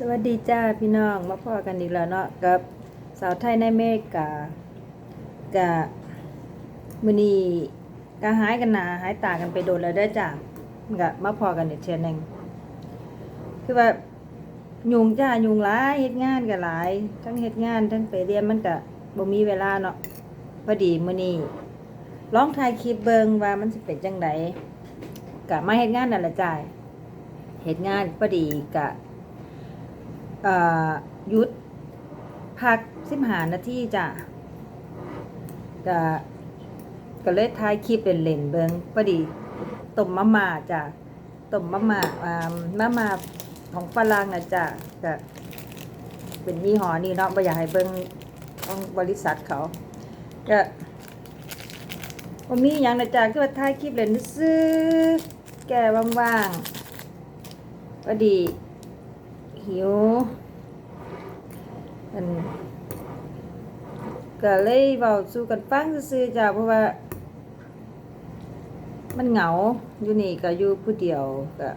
สวัสดีจ้าพี่น้องมาพ่อกันอีกแล้วเนาะกับสาวไทยในเมริกากับมือนีก็หายกันหนาหายตากันไปโดนแล้วได้จ้ากับมาพอกันอีกเทื่อหนึงคือว่ายุงจ้ายุงหลายเฮ็ดงานก็หลาย ทั้งเฮ็ดงานทั้งไปเรียนมันก็บ่มีเวลาเนาะพอดีมือนีร้องถ่ายคลิปเบิงว่ามันสิเป็นจังไดก็มาเฮ็ดงานนั่นละจ้าเฮ็ดงานพอดีก็เอ่อห ยุดพักสิบหานาทีจ้ะก็ก็เลยถ่ายคลิปเป็นเล่นเบิงพอดีต้มมะม่าจ้ะต้มมะม่าอ่ามะม่าของฝรั่งนะจ้ะก็เป็นยี่ห้อนี้เนาะไม่อยากให้เบิงของบริษัทเขาก็บ่มีอย่างนะจ้ะคือว่าถ่ายคลิปเล่นซื้อแก่ว่างๆพอดีหิว อันก็เลยเบาสู่กันฟังซื่อๆจ้ะเพราะว่า มันเหงาอยู่นี่ก็อยู่ผู้เดียวก็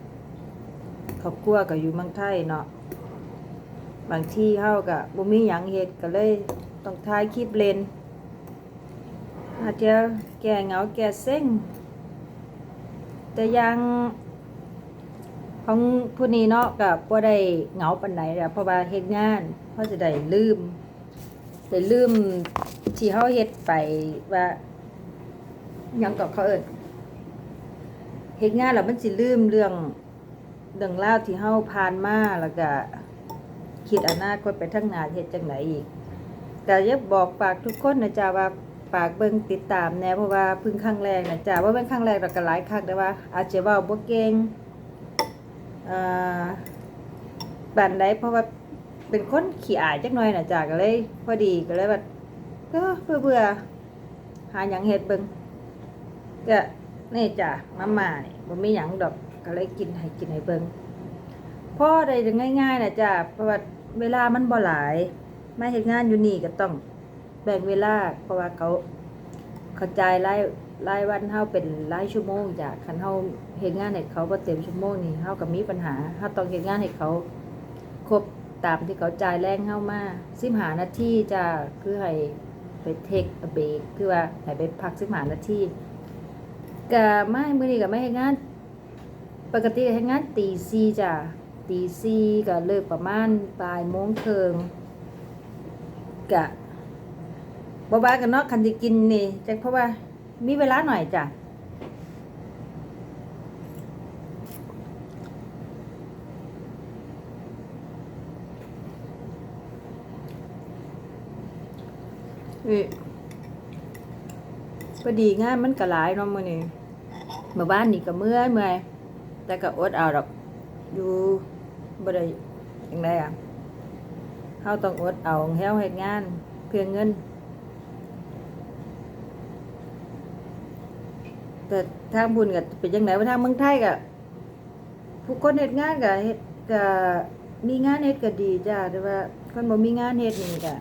ครอบครัวก็อยู่เมืองไทยเนาะบางที่เฮาก็บ่มีหยังเฮ็ดก็เลยต้องถ่ายคลิปเล่นอาจจะแก้เหงาแก้เซ็งแต่ยัง ของผู้นี้เนาะกับบ่ได้เหงาปานใดแหละเพราะว่าเฮ็ดงานเพราะจะได้ลืมได้ลืมที่เฮาเฮ็ดไปว่ายังก็เขาเอิ้นเฮ็ดงานแล้วมันสิลืมเรื่องเรื่องราวที่เฮาผ่านมาแล้วก็คิดอนาคตไปทางหนาเฮ็ดจังไดอีกก็อยากบอกฝากทุกคนนะจ๊ะว่าฝากเบิ่งติดตามแน่เพราะว่าเพิ่งครั้งแรกนะจ๊ะว่าเป็นครั้งแรกแล้วก็หลายครั้งแต่ว่า อาจจะเว้าบ่เก่ง บันไดเพราะว่าเป็นคนขี้อายจักหน่อยนะจ๊ะก็เลย พอดีก็เลยแบบก็เพื่อเบื่อหาหยังเฮ็ดเบิงก็นี่จ้ะมาม่านี่บ่มีหยังดอกก็เลยกินให้กินให้เบิงพอได้ง่ายๆนะจ๊ะเพราะว่าเวลามันบ่หลายมาเฮ็ดงานอยู่นี่ก็ต้องแบ่งเวลาเพราะว่าเขาเขาจ่ายร รายวันเฮาเป็นรายชั่วโมงจ้ะคันเฮาเฮ็ดงานให้เขาบ่เต็มชั่วโมงนี่เฮาก็มีปัญหาเฮาต้องเฮ็ดงานให้เขาครบตามที่เขาจ่ายแรงเฮามา15นาทีจ้ะคือให้ไปเทคเบรกคือว่าให้ไปพัก15นาทีก็ไม่มื้อนี้ก็ไม่เฮ็ดงาน ปกติเฮ็ดงานตี4จ้ะตี4ก็เลิกประมาณบ่ายโมงครึ่งก็บ่ว่ากันเนาะคันสิกินนี่จักเพราะว่า มีเวลาหน่อยจ้ะนี่พอดีงานมันก็หลายเนาะมื้อนี้เมื่อบ้านนี่ก็เมื่อยเมื่อยแต่ก็อดเอาดอกอยู่บ่ได้จังไดอะเฮาต้องอดเอาเฮาเฮ็ดงานเพื่อเงิน แต่ทางบุญก็เป็นจังไดว่าทางเมืองไทยก็ผู้คนเฮ็ดงานก็เฮ็ดก็มีงานเฮ็ดก็ดีจ้าแต่ว่าคนบ่มีงานเฮ็ดนี่ก็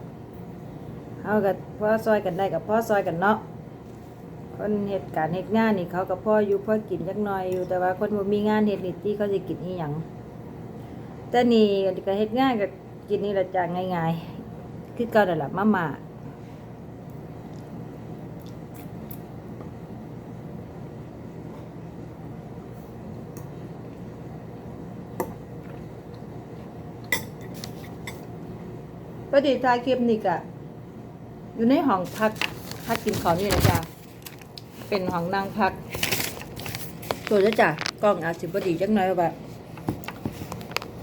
เฮาก็พอซอยกันได้กับพ่อซอยกันเนาะคนเหตุการเหตุงานนี่เขาก็พ่ออยู่พ่อกินจักหน่อยอยู่แต่ว่าคนบ่มีงานเฮ็ดนี่ที่เขาสิกินอีหยังแต่นี่ก็เฮ็ดงานก็กินนี่ละจ้ะง่ายๆคือเก่านั่นล่ะมาม่า อดีถ่ายคลิปนี่ก็อยู่ในห้องพักพักกินข้าวนี่นะจ๊ะเป็นห้องนั่งพักตัวจ้ะจ้ะกล้องอาจสิบดีจังหน่อยว่า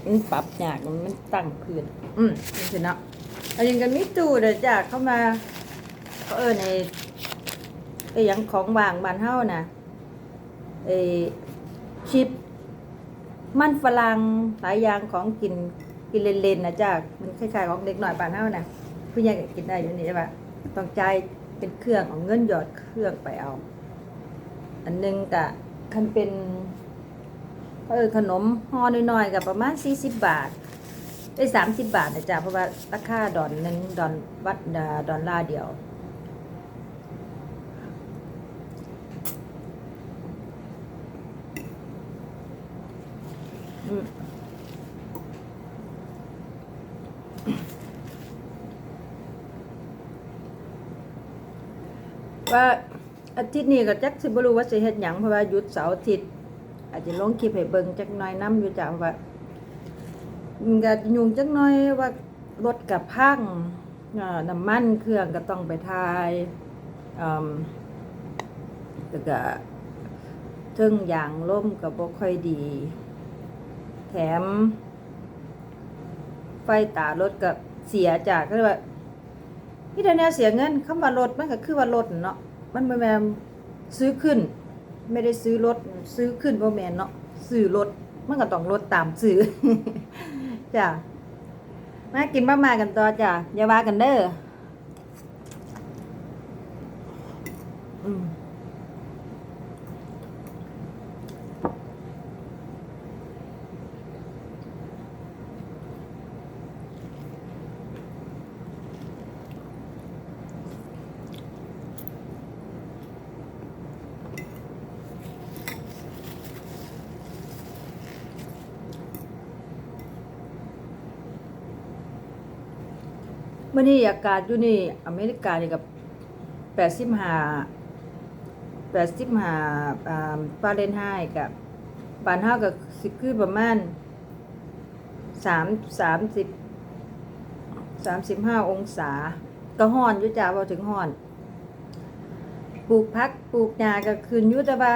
มันปรับยากมันตั้งพื้นอืมนี่สินะอันนี้ก็มีตู้เด้อจ้ะเข้ามาเขาเออในไอ้ยังของวางบานเฮานะไอ้ชิปมันฝรั่งหลายอย่างของกิน กินเล่นๆนะจ้ามันคล้ายๆของเด็กหน่อยป่านเฮานะผู้ใหญ่ก็กินได้อยู่นี่ใช่ปะต้องจ่ายเป็นเครื่องเองเงินหยอดเครื่องไปเอา อันหนึงกะคันเป็นเออขนมห่อน้อยๆกับประมาณสี่สิบบาทได้สามสิบบาทนะจ๊ะเพราะว่าราคาดอนหนึ่งดอนวัดดอนลาเดียว ว่าอาทิตย์นี้ก็จักสิบ่รู้ว่าสิเฮ็ดหยังเพราะว่าหยุดเสาร์อาทิตย์อาจจะลงคลิปให้เบิ่งจักหน่อยนํอยู่จ้ะเพราะว่ามันก็ยุ่งจักหน่อยว่ารถกับพังน้ำมันเครื่องก็ต้องไปทายอืมแล้วก็เทิงยางล่มก็บ่ค่อยดี แถม ไฟตารถก็เสียจากก็เลยว่า นี่เดนเนี่ยเสียเงินคำว่ารถมันก็คือว่ารถเนาะมันไม่แม่นซื้อขึ้น ไม่ได้ซื้อรถซื้อขึ้นบ่แม่นเนาะซื้อรถมันก็ต้องรถตามซื้อจ้ะมากินมามากันต่อจ้ะอย่าว่ากันเด้อม เมื่อนี้อากาศอยู่นี่อเมริกานี่กับแปดสิบห้าแปดสิบห้าอ่าฟาเรนไฮต์กับบ้านเฮาก็สิคือประมาณสามสามสิบสามสิบห้าองศา ก็ฮ้อนยู่จ้าพอถึงฮ้อน ปลูกพักปลูกหญ้าก็ขึ้นยู่แต่ว่า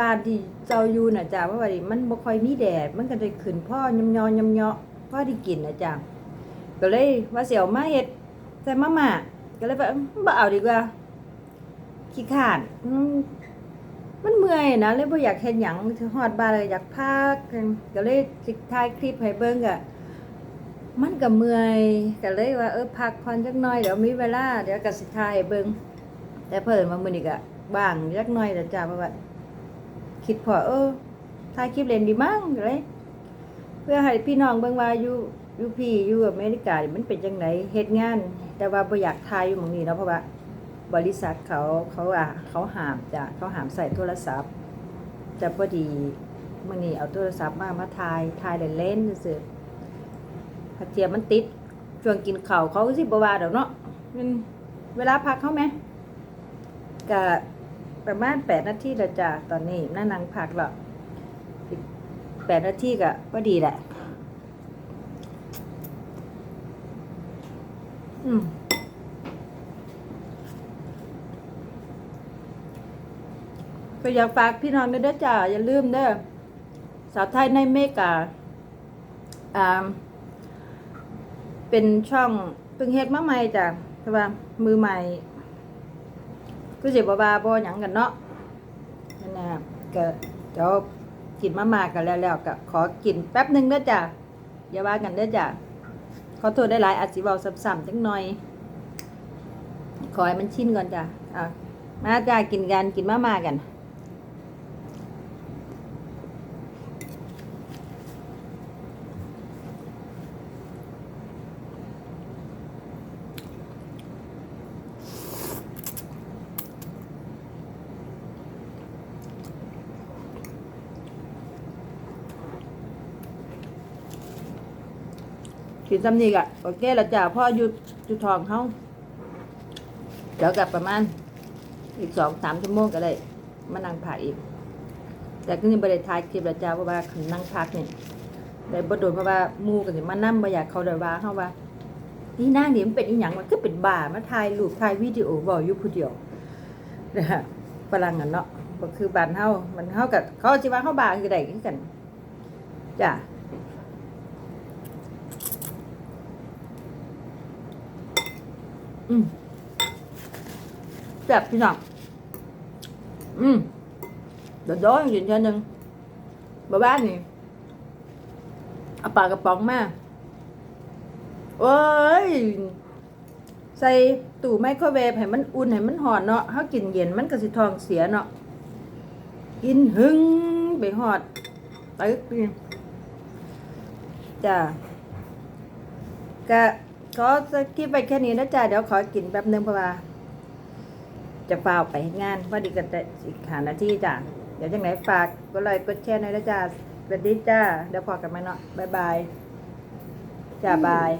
บ้านที่เจ้าอยู่น่ะจ้าเพราะว่ามันบ่ค่อยมีแดด มันก็ได้ขึ้นพ่อยำยอยำยอพ่อได้กินน่ะจ้า ก็เลยว่าเสียวมาเฮ็ดใส่มาม่าก็เลยว่าบ่เอาดีกว่าขี้ขานอืมมันเมื่อยนะเลยบ่อยากเฮ็ดหยังถึงฮอดบาเลยอยากพักก็เลยสิถ่ายคลิปให้เบิ่งก็มันก็เมื่อยก็เลยว่าเออพักผ่อนจักหน่อยเดี๋ยวมีเวลาเดี๋ยวก็สิถ่ายให้เบิ่งแต่เพิ่นว่ามื้อนี้ก็ว่างจักหน่อยแต่จ้าเพราะว่าคิดพอเออถ่ายคลิปเล่นดีมั้งก็เลยเพื่อให้พี่น้องเบิ่งว่าอยู่ อยู่พี่อยู่อเมริกานี่มันเป็นจังไดเฮ็ดงาน แต่ว่าบ่อยากทายอยู่หม่องนี้เนาะเพราะว่า บริษัทเขาเขาอะเขาห้ามจ้ะเขาห้ามใส่โทรศัพท์จะพอดีมื้อนี้เอาโทรศัพท์มามาถ่ายถ่ายเล่นๆซื่อๆถ้าเทียมมันติดช่วงกินข้าวเขาก็สิบ่ว่าดอกเนาะมันเวลาพักเขาไหมก็ประมาณ8นาทีแล้วจ้ะตอนนี้นั่งนั่งพักแล้วอีก8นาทีก็พอดีแหละ อืมก็อยากฝากพี่น้องด้วยจ้าอย่าลืมเด้อสาวไทยในเมกาอ่าเป็นช่องเพิ่งเฮ็ดมาใหม่จ้ะแต่ว่ามือใหม่ก็สิบ่บาบ่หยังกันเนาะนั่นน่ะก็เดี๋ยวกินมามากันแล้วแล้วก็ขอกินแป๊บหนึงเด้อจ้ะอย่าว่ากันเด้อจ้ะ ขอโทษได้หลายอาจสิเว้าสับๆจังหน่อย ขอให้มันชินก่อนจ้ะอะมาจ้ากินกันกินมามากัน กินซ้ำนี่กะโอเคแล้วจ้ะพ่อหยุดจุดทองเขาเดี๋ยวกลับประมาณอีกสองสามชั่วโมงก็ได้มานั่งพักอีก แต่ก็ยังบริทายคลิปล้วจ้าเพราะว่าคันนั่งพักเนี่ยได้บ่โดนเพราะว่ามูกันสิมานั่งบ่อยากเขาได้ว่าเฮาว่านี่นางนี่ยมันเป็นอีหยังมันก็เป็นบ้ามาถ่ายรูปถ่ายวิดีโอบ่อยู่ผู้เดียวนะฮะฝรั่งอะเนาะก็คือบ้านเฮามันเฮากับเขาสิว่าเฮาบ้าคือได้คือกันจ้ะ อืมแบบพี่น้องอืมเดี๋ยวย้อนกินเท่านึงบ้าบ้านนี่เอาปลากระป๋องมาโอ้ยใส่ตู้ไมโครเวฟให้มันอุ่นให้มันหอนเนาะถ้ากินเย็นมันก็สิทองเสียเนาะกินหึงไปหอดตึกนี่จ้าก็ ขอสกิปไปแค่นี้นะจ๊ะเดี๋ยวขอกินแป๊บนึงเพราะว่า จะเปล่าไปเฮ็ดงานพอดีกันแต่อีกหานาทีจ้ะเดี๋ยวจังไหนฝากก็ไลค์กดแชร์หน่อยนะจ๊ะสวัสดีจ้าเดี๋ยวพอกันไหมเนาะบ๊ายบายจ้าบาย